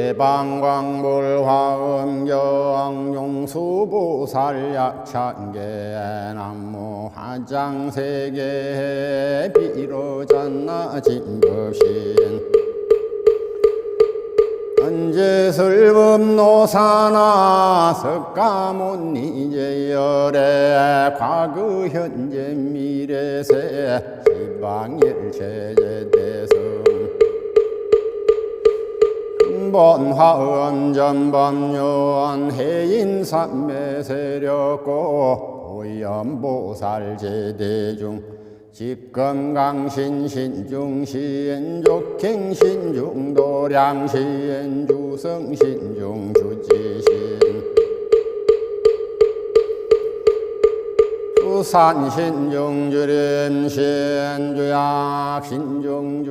대방광불 화엄경 용수보살 약찬계 남무 화장세계 비로잔나 진급신. 언제설법노사나 석가모니 이제열의 과거 현재 미래세 지방일체제대성 근본화음 전범요한 해인삼매 세력고 오염보살 제대중 직건강신 신중 시엔족행 신중 도량 시엔주성 신중 주지신 수산 신중 주림 신주약 신중주